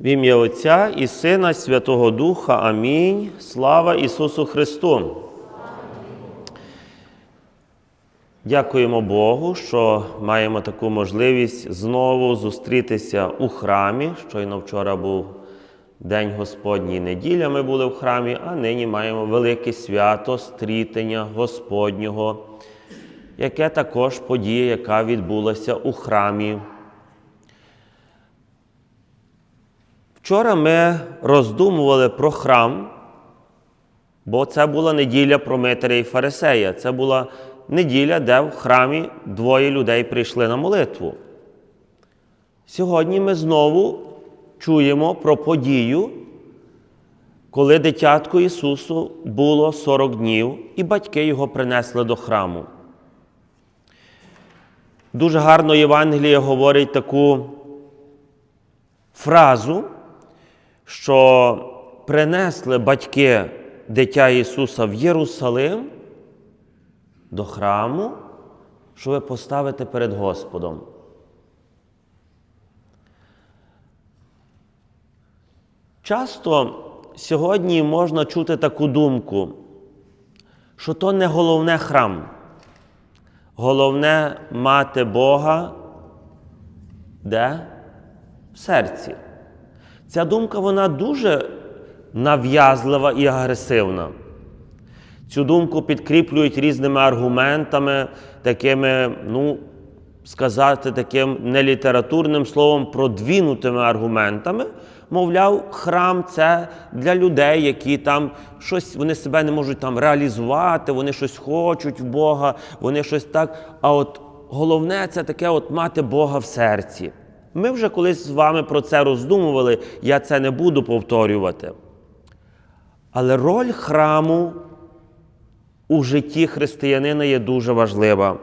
В ім'я Отця і Сина, Святого Духа. Амінь. Слава Ісусу Христу. Дякуємо Богу, що маємо таку можливість знову зустрітися у храмі. Щойно вчора був День Господній неділя. Ми були в храмі, а нині маємо велике свято стрітення Господнього, яке також подія, яка відбулася у храмі. Вчора ми роздумували про храм, бо це була неділя про Митаря і Фарисея. Це була неділя, де в храмі двоє людей прийшли на молитву. Сьогодні ми знову чуємо про подію, коли дитятку Ісусу було 40 днів, і батьки його принесли до храму. Дуже гарно Євангеліє говорить таку фразу, що принесли батьки дитя Ісуса в Єрусалим до храму, щоб поставити перед Господом. Часто сьогодні можна чути таку думку, що то не головне храм. Головне мати Бога де? В серці. Ця думка вона дуже нав'язлива і агресивна. Цю думку підкріплюють різними аргументами, такими, ну, сказати, таким нелітературним словом, продвинутими аргументами. Мовляв, храм це для людей, які там щось, вони себе не можуть там реалізувати, вони щось хочуть в Бога, вони щось так. А от головне це таке от мати Бога в серці. Ми вже колись з вами про це роздумували, я це не буду повторювати. Але роль храму у житті християнина є дуже важлива.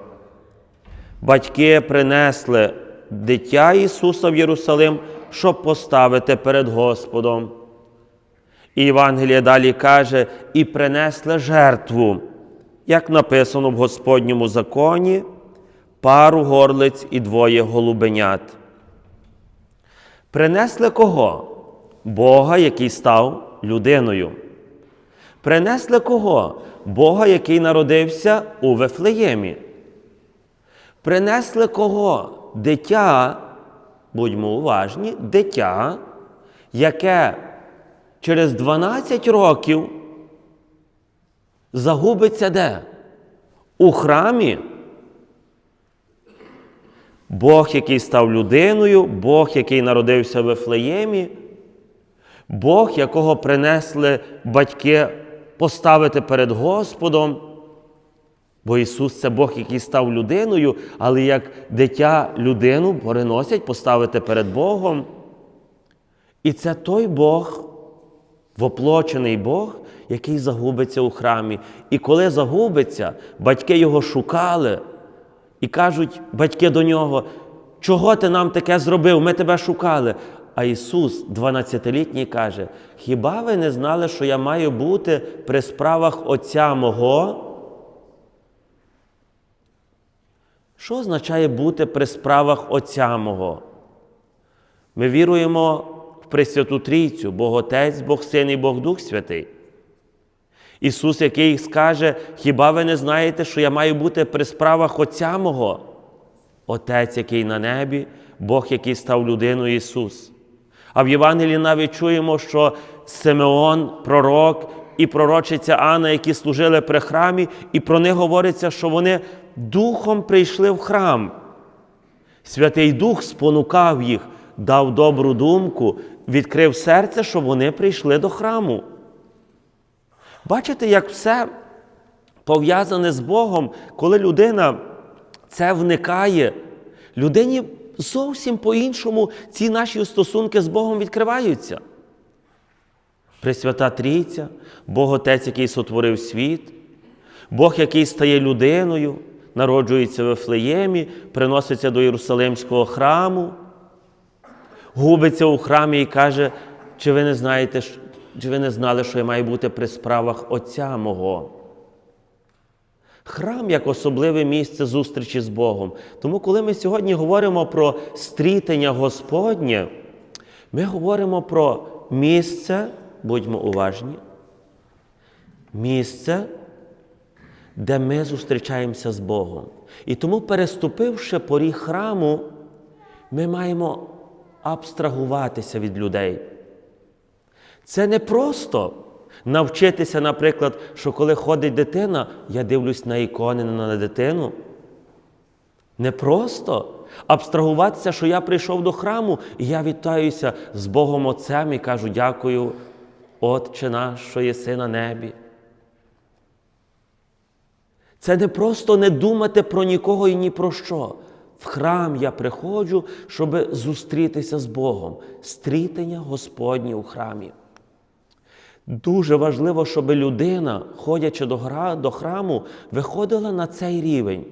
Батьки принесли дитя Ісуса в Єрусалим, щоб поставити перед Господом. І Євангеліє далі каже, і принесли жертву, як написано в Господньому законі, пару горлиць і двоє голубенят. Принесли кого? Бога, який став людиною. Принесли кого? Бога, який народився у Вифлеємі. Принесли кого? Дитя, будьмо уважні, дитя, яке через 12 років загубиться де? У храмі. Бог, який став людиною, Бог, який народився в Вифлеємі, Бог, якого принесли батьки поставити перед Господом. Бо Ісус це Бог, який став людиною, але як дитя людину переносять поставити перед Богом. І це той Бог, воплочений Бог, який загубиться у храмі. І коли загубиться, батьки його шукали і кажуть батьки до нього, чого ти нам таке зробив? Ми тебе шукали. А Ісус, 12-літній, каже: Хіба ви не знали, що я маю бути при справах Отця мого? Що означає бути при справах Отця мого? Ми віруємо в Пресвяту Трійцю, Бог Отець, Бог Син і Бог Дух Святий. Ісус, який скаже, хіба ви не знаєте, що я маю бути при справах Отця мого? Отець, який на небі, Бог, який став людиною Ісус. А в Євангелії навіть чуємо, що Симеон, пророк і пророчиця Анна, які служили при храмі, і про них говориться, що вони духом прийшли в храм. Святий Дух спонукав їх, дав добру думку, відкрив серце, щоб вони прийшли до храму. Бачите, як все пов'язане з Богом, коли людина це вникає, людині зовсім по-іншому ці наші стосунки з Богом відкриваються. Пресвята Трійця, Бог Отець, який сотворив світ, Бог, який стає людиною, народжується в Ефлеємі, приноситься до Єрусалимського храму, губиться у храмі і каже, чи ви не знаєте, чи ви не знали, що я маю бути при справах Отця мого? Храм як особливе місце зустрічі з Богом. Тому, коли ми сьогодні говоримо про стрітення Господнє, Ми говоримо про місце, будьмо уважні, місце, де ми зустрічаємося з Богом. І тому, переступивши поріг храму, ми маємо абстрагуватися від людей. Це не просто навчитися, наприклад, що коли ходить дитина, я дивлюсь на ікони, на дитину. Не просто абстрагуватися, що я прийшов до храму, і я вітаюся з Богом Отцем і кажу дякую, Отче наш, що єси на небі. Це не просто не думати про нікого і ні про що. В храм я приходжу, щоб зустрітися з Богом. Стрітення Господнє у храмі. Дуже важливо, щоб людина, ходячи до, гра, до храму, виходила на цей рівень.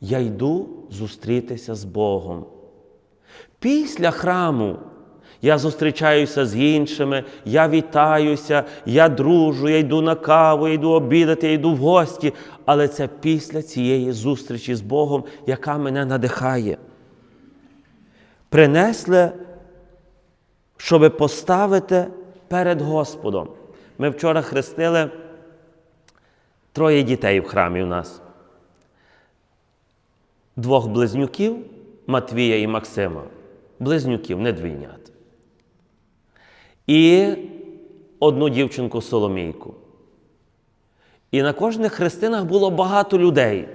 Я йду зустрітися з Богом. Після храму я зустрічаюся з іншими, я вітаюся, я дружу, я йду на каву, я йду обідати, я йду в гості. Але це після цієї зустрічі з Богом, яка мене надихає. Принесли, щоб поставити перед Господом. Ми вчора хрестили троє дітей в храмі у нас. Двох близнюків Матвія і Максима. Близнюків, не двійнят. І одну дівчинку Соломійку. І на кожних хрестинах було багато людей.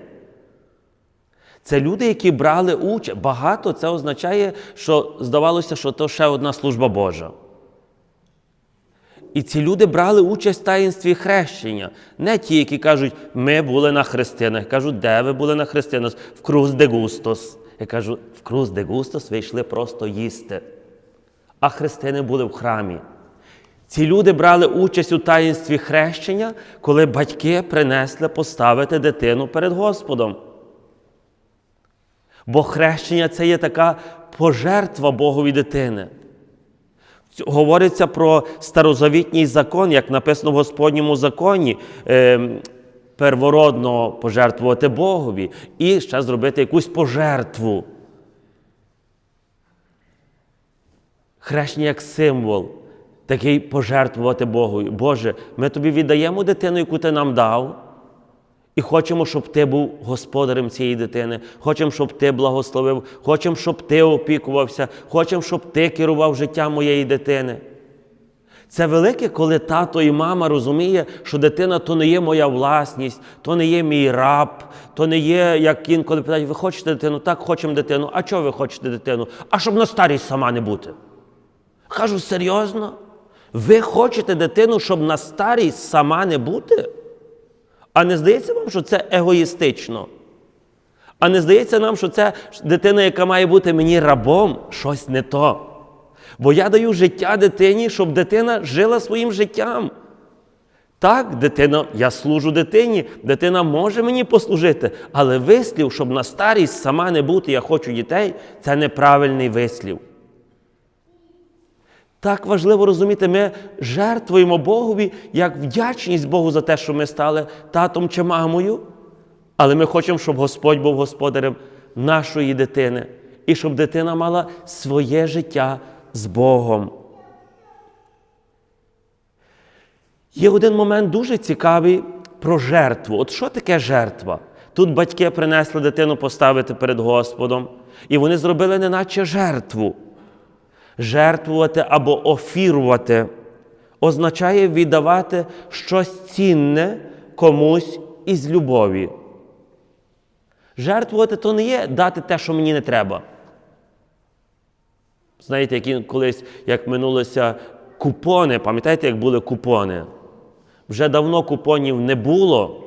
Це люди, які брали участь. Багато це означає, що здавалося, що то ще одна служба Божа. І ці люди брали участь в таїнстві хрещення. Не ті, які кажуть, ми були на хрестинах. Я кажу, де ви були на хрестинах? В Круз де Густос. Я кажу, в Круз де Густос ви йшли просто їсти. А хрестини були в храмі. Ці люди брали участь у таїнстві хрещення, коли батьки принесли поставити дитину перед Господом. Бо хрещення це є така пожертва Богові дитини. Говориться про старозавітній закон, як написано в Господньому законі, е, первородно пожертвувати Богові і ще зробити якусь пожертву. Хрещення як символ, такий пожертвувати Богові. Боже, ми тобі віддаємо дитину, яку ти нам дав. І хочемо, щоб ти був господарем цієї дитини, хочемо, щоб ти благословив, хочемо, щоб ти опікувався, хочемо, щоб ти керував життям моєї дитини. Це велике, коли тато і мама розуміє, що дитина то не є моя власність, то не є мій раб, то не є, як інколи питають, ви хочете дитину? Так, хочемо дитину. А чого ви хочете дитину? А щоб на старість сама не бути. Кажу, серйозно? Ви хочете дитину, щоб на старість сама не бути? А не здається вам, що це егоїстично? А не здається нам, що це дитина, яка має бути мені рабом, щось не то. Бо я даю життя дитині, щоб дитина жила своїм життям. Так, дитина, я служу дитині, дитина може мені послужити, але вислів, щоб на старість сама не бути, я хочу дітей, це неправильний вислів. Так важливо розуміти, ми жертвуємо Богові як вдячність Богу за те, що ми стали татом чи мамою. Але ми хочемо, щоб Господь був господарем нашої дитини і щоб дитина мала своє життя з Богом. Є один момент дуже цікавий про жертву. От що таке жертва? Тут батьки принесли дитину поставити перед Господом, і вони зробили неначе жертву. Жертвувати або офірувати означає віддавати щось цінне комусь із любові. Жертвувати то не є дати те, що мені не треба. Знаєте, які колись, як минулося купони, пам'ятаєте, як були купони? Вже давно купонів не було,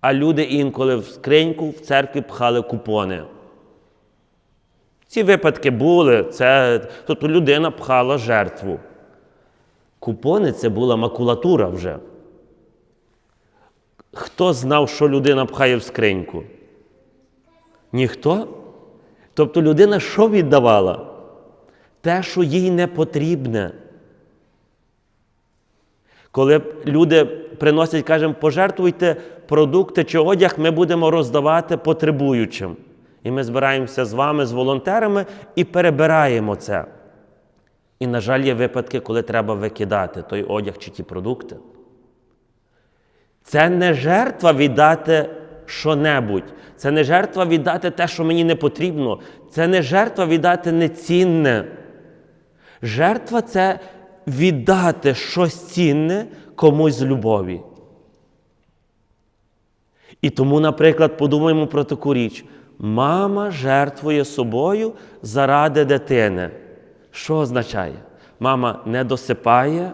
а люди інколи в скриньку в церкві пхали купони. Ці випадки були, це, тобто людина пхала жертву. Купони це була макулатура вже. Хто знав, що людина пхає в скриньку? Ніхто? Тобто людина що віддавала? Те, що їй не потрібне. Коли люди приносять, кажемо, пожертвуйте продукти чи одяг, ми будемо роздавати потребуючим. І ми збираємося з вами, з волонтерами, і перебираємо це. І, на жаль, є випадки, коли треба викидати той одяг чи ті продукти. Це не жертва віддати що-небудь. Це не жертва віддати те, що мені не потрібно. Це не жертва віддати нецінне. Жертва це віддати щось цінне комусь з любові. І тому, наприклад, подумаємо про таку річ. Мама жертвує собою заради дитини. Що означає? Мама не досипає.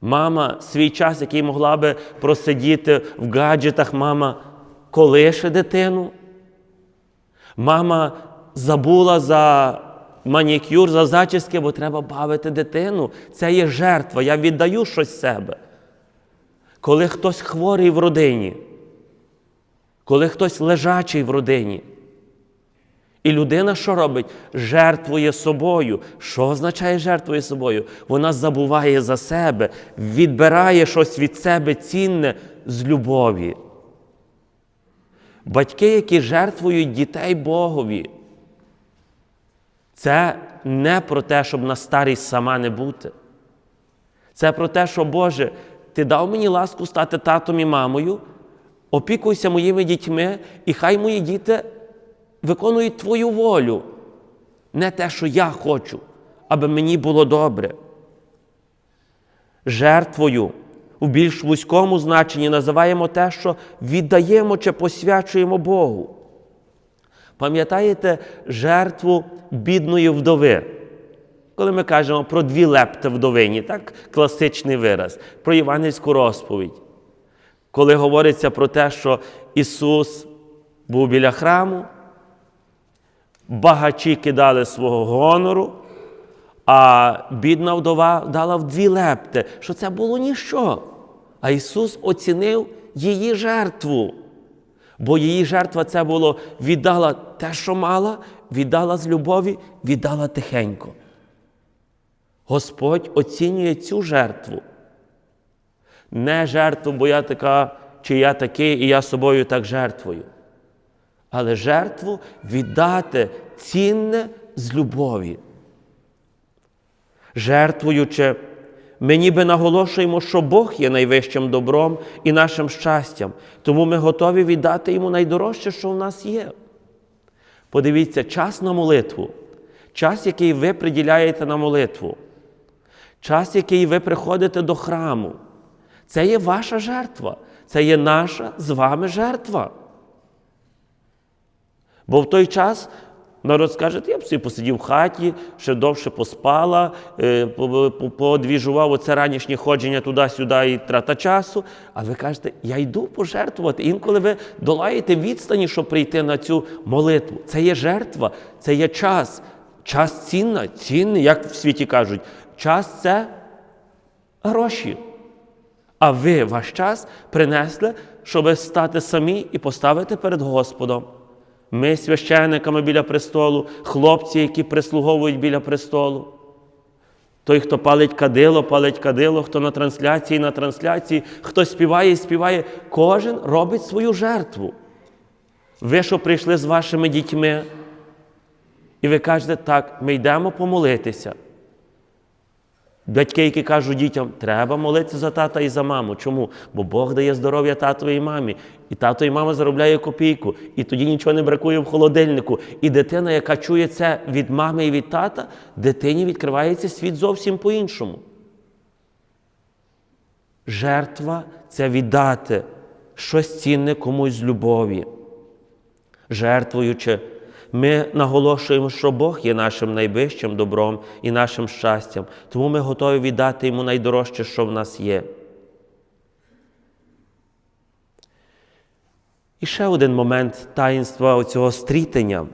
Мама свій час, який могла би просидіти в гаджетах, мама колише дитину. Мама забула за манікюр, за зачіски, бо треба бавити дитину. Це є жертва. Я віддаю щось себе. Коли хтось хворий в родині, коли хтось лежачий в родині. І людина що робить? Жертвує собою. Що означає жертвує собою? Вона забуває за себе, відбирає щось від себе цінне з любові. Батьки, які жертвують дітей Богові, це не про те, щоб на старість сама не бути. Це про те, що Боже, Ти дав мені ласку стати татом і мамою, опікуйся моїми дітьми, і хай мої діти виконують Твою волю. Не те, що я хочу, аби мені було добре. Жертвою у більш вузькому значенні називаємо те, що віддаємо чи посвячуємо Богу. Пам'ятаєте жертву бідної вдови? Коли ми кажемо про дві лепти вдовині, так класичний вираз, про євангельську розповідь. Коли говориться про те, що Ісус був біля храму, багачі кидали свого гонору, а бідна вдова дала в дві лепти, що це було ніщо. А Ісус оцінив її жертву. Бо її жертва це було віддала те, що мала, віддала з любові, віддала тихенько. Господь оцінює цю жертву. Не жертву, бо я така, чи я такий, і я собою так жертвую. Але жертву віддати цінне з любові. Жертвуючи, ми ніби наголошуємо, що Бог є найвищим добром і нашим щастям, тому ми готові віддати йому найдорожче, що в нас є. Подивіться, час на молитву, час, який ви приділяєте на молитву, час, який ви приходите до храму, це є ваша жертва, це є наша з вами жертва. Бо в той час народ скаже, я б собі посидів в хаті, ще довше поспала, е, подвіжував оце ранішнє ходження туди-сюди і трата часу. А ви кажете, я йду пожертвувати. Інколи ви долаєте відстані, щоб прийти на цю молитву. Це є жертва, це є час. Час цінна, цінний, як в світі кажуть, час це гроші. А ви ваш час принесли, щоб стати самі і поставити перед Господом. Ми священниками біля престолу, хлопці, які прислуговують біля престолу. Той, хто палить кадило, палить кадило, хто на трансляції, на трансляції, хто співає і співає, кожен робить свою жертву. Ви, що прийшли з вашими дітьми, і ви кажете, так, ми йдемо помолитися. Батьки, які кажуть дітям, треба молитися за тата і за маму. Чому? Бо Бог дає здоров'я татові і мамі. І тато і мама заробляє копійку, і тоді нічого не бракує в холодильнику. І дитина, яка чує це від мами і від тата, дитині відкривається світ зовсім по-іншому. Жертва це віддати щось цінне комусь з любові. Жертвуючи. Ми наголошуємо, що Бог є нашим найвищим добром і нашим щастям, тому ми готові віддати Йому найдорожче, що в нас є. І ще один момент таїнства цього стрітення.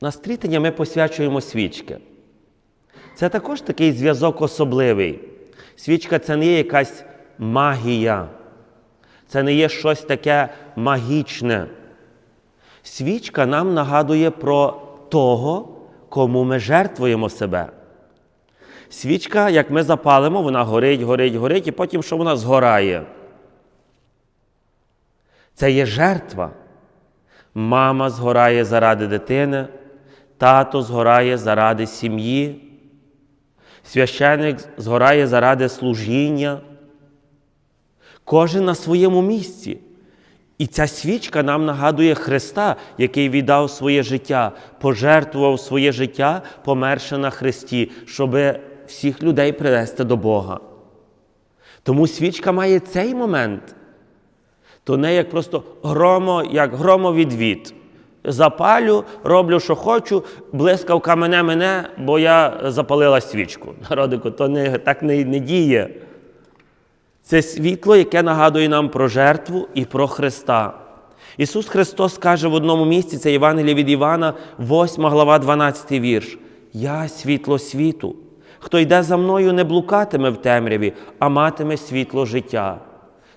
На стрітення ми посвячуємо свічки. Це також такий зв'язок особливий. Свічка це не є якась магія. Це не є щось таке магічне. Свічка нам нагадує про того, кому ми жертвуємо себе. Свічка, як ми запалимо, вона горить, горить, горить, і потім що вона згорає. Це є жертва. Мама згорає заради дитини, тато згорає заради сім'ї, священик згорає заради служіння. Кожен на своєму місці. І ця свічка нам нагадує Христа, який віддав своє життя, пожертвував своє життя, померши на Христі, щоб всіх людей привести до Бога. Тому свічка має цей момент. То не як просто громо, як громовідвід. Запалю, роблю, що хочу, блискавка мене мене, бо я запалила свічку. Народику, то не, так не, не діє. Це світло, яке нагадує нам про жертву і про Христа. Ісус Христос каже в одному місці, це Євангеліє від Івана, 8 глава, 12 вірш. Я світло світу. Хто йде за мною, не блукатиме в темряві, а матиме світло життя.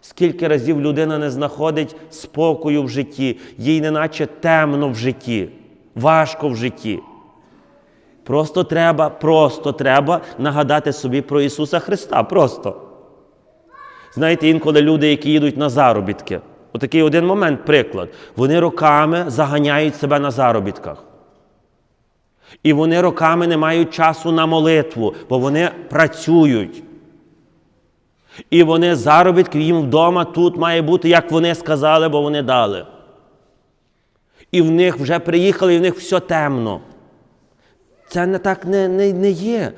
Скільки разів людина не знаходить спокою в житті, їй неначе темно в житті, важко в житті. Просто треба, просто треба нагадати собі про Ісуса Христа. Просто. Знаєте, інколи люди, які їдуть на заробітки, отакий один момент, приклад. Вони роками заганяють себе на заробітках. І вони роками не мають часу на молитву, бо вони працюють. І вони заробітки їм вдома тут має бути, як вони сказали, бо вони дали. І в них вже приїхали, і в них все темно. Це не так не, не, не є.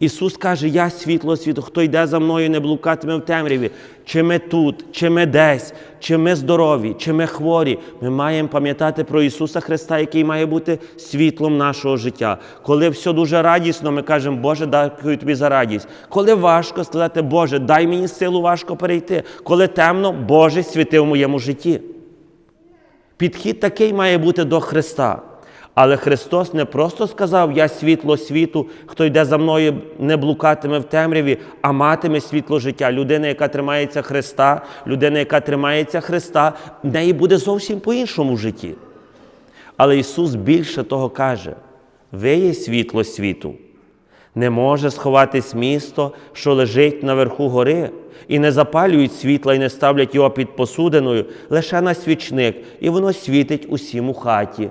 Ісус каже, я світло світу, хто йде за мною, не блукатиме в темряві. Чи ми тут, чи ми десь, чи ми здорові, чи ми хворі. Ми маємо пам'ятати про Ісуса Христа, який має бути світлом нашого життя. Коли все дуже радісно, ми кажемо, Боже, дякую тобі за радість. Коли важко сказати, Боже, дай мені силу важко перейти. Коли темно, Боже, світи в моєму житті. Підхід такий має бути до Христа. Але Христос не просто сказав: Я світло світу, хто йде за мною, не блукатиме в темряві, а матиме світло життя. Людина, яка тримається Христа, людина, яка тримається Христа, в неї буде зовсім по-іншому в житті. Але Ісус більше того каже: ви є світло світу. Не може сховатись місто, що лежить наверху гори, і не запалюють світла, і не ставлять його під посудиною, лише на свічник, і воно світить усім у хаті.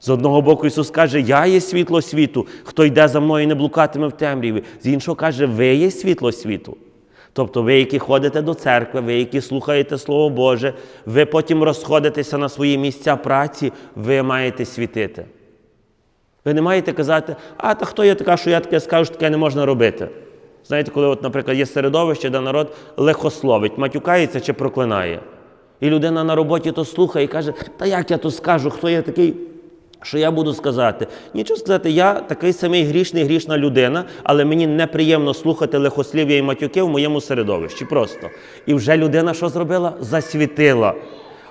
З одного боку Ісус каже, я є світло світу, хто йде за мною, не блукатиме в темряві. З іншого каже, ви є світло світу. Тобто ви, які ходите до церкви, ви, які слухаєте Слово Боже, ви потім розходитеся на свої місця праці, ви маєте світити. Ви не маєте казати, а та хто я така, що я таке скажу, що таке не можна робити. Знаєте, коли, от, наприклад, є середовище, де народ лихословить, матюкається чи проклинає. І людина на роботі то слухає і каже, та як я то скажу, хто я такий, що я буду сказати? Нічого сказати, я такий самий грішний, грішна людина, але мені неприємно слухати лихослів'я і матюки в моєму середовищі. Просто. І вже людина що зробила? Засвітила.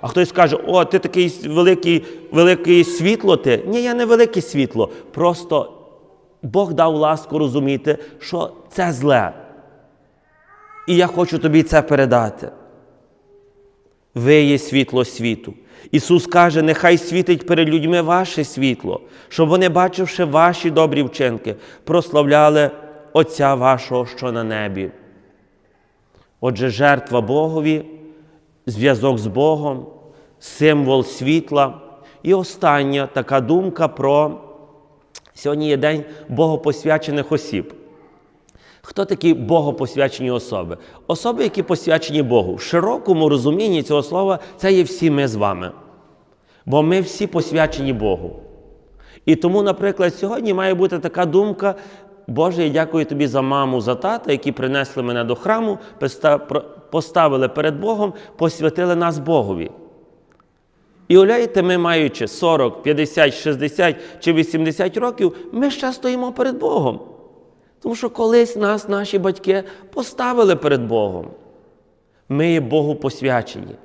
А хтось каже, о, ти такий великий, великий світло ти. Ні, я не велике світло. Просто Бог дав ласку розуміти, що це зле. І я хочу тобі це передати. Ви є світло світу. Ісус каже, нехай світить перед людьми ваше світло, щоб вони, бачивши ваші добрі вчинки, прославляли Отця вашого, що на небі. Отже, жертва Богові, зв'язок з Богом, символ світла. І остання така думка про сьогодні є день богопосвячених осіб. Хто такі богопосвячені особи? Особи, які посвячені Богу. В широкому розумінні цього слова це є всі ми з вами. Бо ми всі посвячені Богу. І тому, наприклад, сьогодні має бути така думка. Боже, я дякую тобі за маму, за тата, які принесли мене до храму, поставили перед Богом, посвятили нас Богові. І уявляєте, ми, маючи 40, 50, 60 чи 80 років, ми ще стоїмо перед Богом. Тому що колись нас, наші батьки, поставили перед Богом. Ми є Богу посвячені.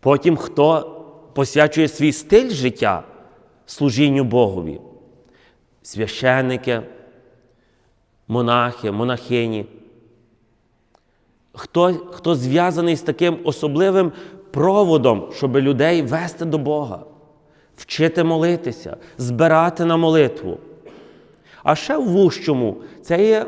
Потім хто посвячує свій стиль життя служінню Богові? Священники, монахи, монахині. Хто, хто зв'язаний з таким особливим проводом, щоб людей вести до Бога, вчити молитися, збирати на молитву. А ще в вущому це є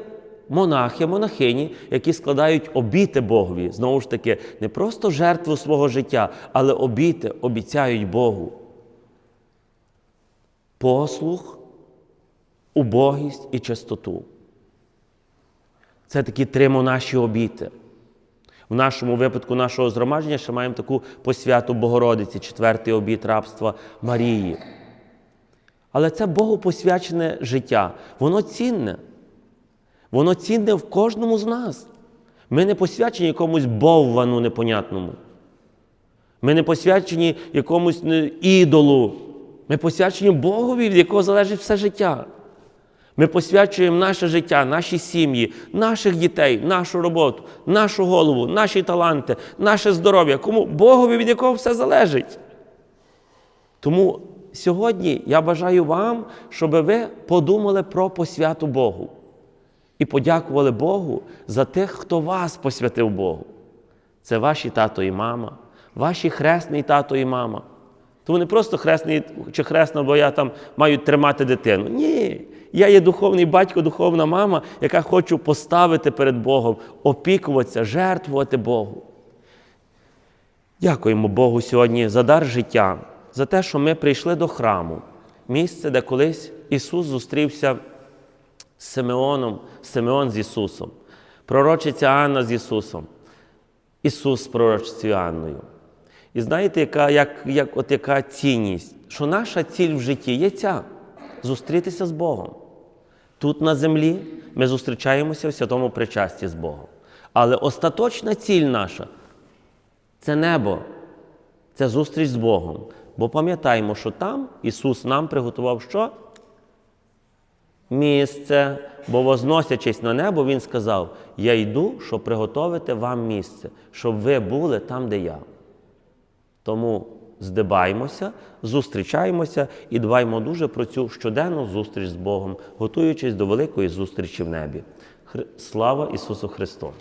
монахи, монахині, які складають обіти Богові. Знову ж таки, не просто жертву свого життя, але обіти обіцяють Богу. послух, убогість і чистоту. Це такі три монаші обіти. В нашому випадку нашого згромадження ще маємо таку посвяту Богородиці, четвертий обід рабства Марії. Але це Богу посвячене життя. Воно цінне. Воно цінне в кожному з нас. Ми не посвячені якомусь боввану непонятному. Ми не посвячені якомусь ідолу. Ми посвячені Богові, від якого залежить все життя. Ми посвячуємо наше життя, наші сім'ї, наших дітей, нашу роботу, нашу голову, наші таланти, наше здоров'я. Кому Богові, від якого все залежить. Тому сьогодні я бажаю вам, щоб ви подумали про посвяту Богу і подякували Богу за тих, хто вас посвятив Богу. Це ваші тато і мама, ваші хресний тато і мама. То не просто хресний чи хресна, бо я там маю тримати дитину. Ні. Я є духовний батько, духовна мама, яка хочу поставити перед Богом, опікуватися, жертвувати Богу. Дякуємо Богу сьогодні за дар життя, за те, що ми прийшли до храму, місце, де колись Ісус зустрівся з Симеоном, Симеон з Ісусом, пророчиця Анна з Ісусом, Ісус з пророчицею Анною. І знаєте, яка, як, як, от яка цінність, що наша ціль в житті є ця зустрітися з Богом. Тут на землі ми зустрічаємося в святому причасті з Богом. Але остаточна ціль наша це небо, це зустріч з Богом. Бо пам'ятаємо, що там Ісус нам приготував що? Місце. Бо возносячись на небо, Він сказав: Я йду, щоб приготовити вам місце, щоб ви були там, де я. Тому здибаємося, зустрічаємося і дбаємо дуже про цю щоденну зустріч з Богом, готуючись до великої зустрічі в небі. Слава Ісусу Христу!